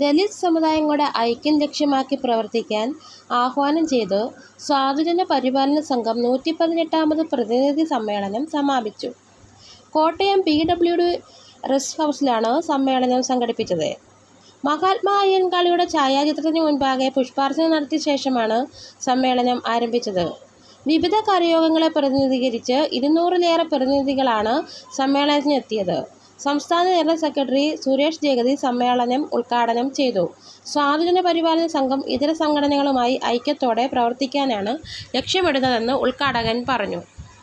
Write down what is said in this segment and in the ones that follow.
ദലിത് സമുദായങ്ങളുടെ ഐക്യം ലക്ഷ്യമാക്കി പ്രവർത്തിക്കാൻ ആഹ്വാനം ചെയ്ത് സ്വാതന്ത്ര്യ പരിപാലന സംഘം നൂറ്റി പതിനെട്ടാമത് പ്രതിനിധി സമ്മേളനം സമാപിച്ചു. Kottayam P. W. D rest ഹൗസിലാണ് സമ്മേളനം സംഘടിപ്പിച്ചത്. മഹാത്മാ അയ്യൻകാളിയുടെ ഛായാചിത്രത്തിന് മുൻപാകെ പുഷ്പാർച്ചന നടത്തിയ ശേഷമാണ് സമ്മേളനം ആരംഭിച്ചത്. വിവിധ കരയോഗങ്ങളെ പ്രതിനിധീകരിച്ച് ഇരുന്നൂറിലേറെ പ്രതിനിധികളാണ് സമ്മേളനത്തിനെത്തിയത്. സംസ്ഥാന ജനറൽ സെക്രട്ടറി സുരേഷ് ജഗതി സമ്മേളനം ഉദ്ഘാടനം ചെയ്തു. സ്വാതന്ത്ര്യ പരിപാലന സംഘം ഇതര സംഘടനകളുമായി ഐക്യത്തോടെ പ്രവർത്തിക്കാനാണ് ലക്ഷ്യമിടുന്നതെന്ന് ഉദ്ഘാടകൻ പറഞ്ഞു.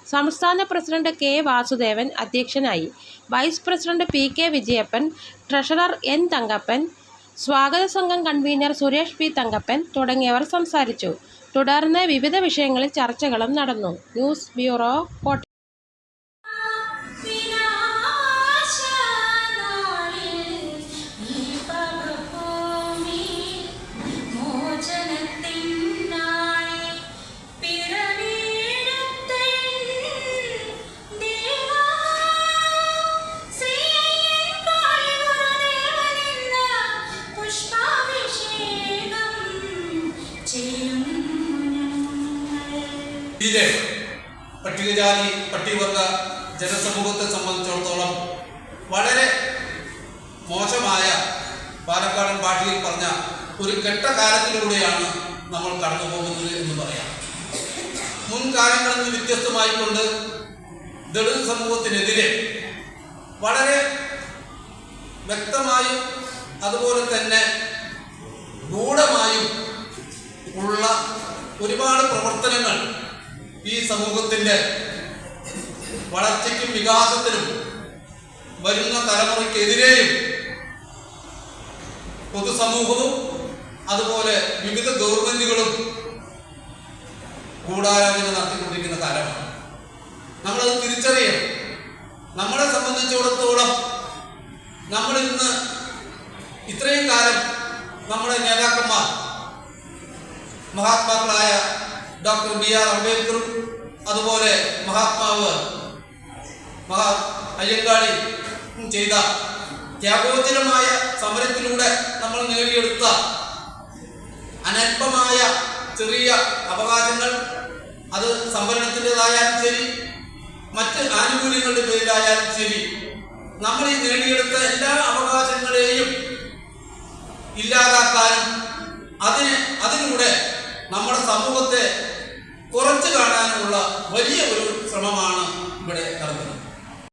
സംസ്ഥാന പ്രസിഡന്റ് കെ. വാസുദേവൻ അധ്യക്ഷനായി. Vice president P. K. Vijayappan, treasurer N. Thankappan, സ്വാഗത സംഘം കൺവീനർ സുരേഷ് പി. തങ്കപ്പൻ തുടങ്ങിയവർ സംസാരിച്ചു. തുടർന്ന് വിവിധ വിഷയങ്ങളിൽ ചർച്ചകളും നടന്നു. News bureau, Kottayam. ഇതിലെ പട്ടികജാതി പട്ടികവർഗ ജനസമൂഹത്തെ സംബന്ധിച്ചിടത്തോളം വളരെ മോശമായ പാലക്കാടൻ ഭാഷയിൽ പറഞ്ഞ ഒരു കെട്ട കാലത്തിലൂടെയാണ് നമ്മൾ കടന്നു പോകുന്നത് എന്ന് പറയാം. മുൻകാലങ്ങളിൽ നിന്ന് വ്യത്യസ്തമായിക്കൊണ്ട് ദളിത് സമൂഹത്തിനെതിരെ വളരെ വ്യക്തമായും അതുപോലെ തന്നെ ഗൂഢമായും ഉള്ള ഒരുപാട് പ്രവർത്തനങ്ങൾ ഈ സമൂഹത്തിന്റെ വളർച്ചയ്ക്കും വികാസത്തിനും വരുന്ന തലമുറയ്ക്കെതിരെയും പൊതുസമൂഹവും അതുപോലെ വിവിധ ഗവൺമെന്റുകളും ഗൂഢാലോചന നടത്തിക്കൊണ്ടിരിക്കുന്ന കാലമാണ്. നമ്മളത് തിരിച്ചറിയണം. നമ്മളെ സംബന്ധിച്ചിടത്തോളം നമ്മൾ ഇന്ന് ഇത്രയും കാലം നമ്മുടെ നേതാക്കന്മാർ മഹാത്മാക്കളായ ഡോക്ടർ ബി ആർ അംബേദ്കറും അതുപോലെ മഹാത്മാവ് മഹാ അയ്യങ്കാളി ചെയ്ത ത്യാഗോചരമായ സമരത്തിലൂടെ നമ്മൾ നേടിയെടുത്ത അനൽപമായ ചെറിയ അവകാശങ്ങൾ അത് സംവരണത്തിന്റെതായാലും ശരി മറ്റ് ആനുകൂല്യങ്ങളുടെ പേരിലായാലും ശരി നമ്മൾ ഈ നേടിയെടുത്ത എല്ലാ അവകാശങ്ങളെയും ഇല്ലാതാക്കാനും സമൂഹത്തെ കുറച്ചു കാണാനുള്ള വലിയ ഒരു ശ്രമമാണ് ഇവിടെ നടക്കുന്നത്.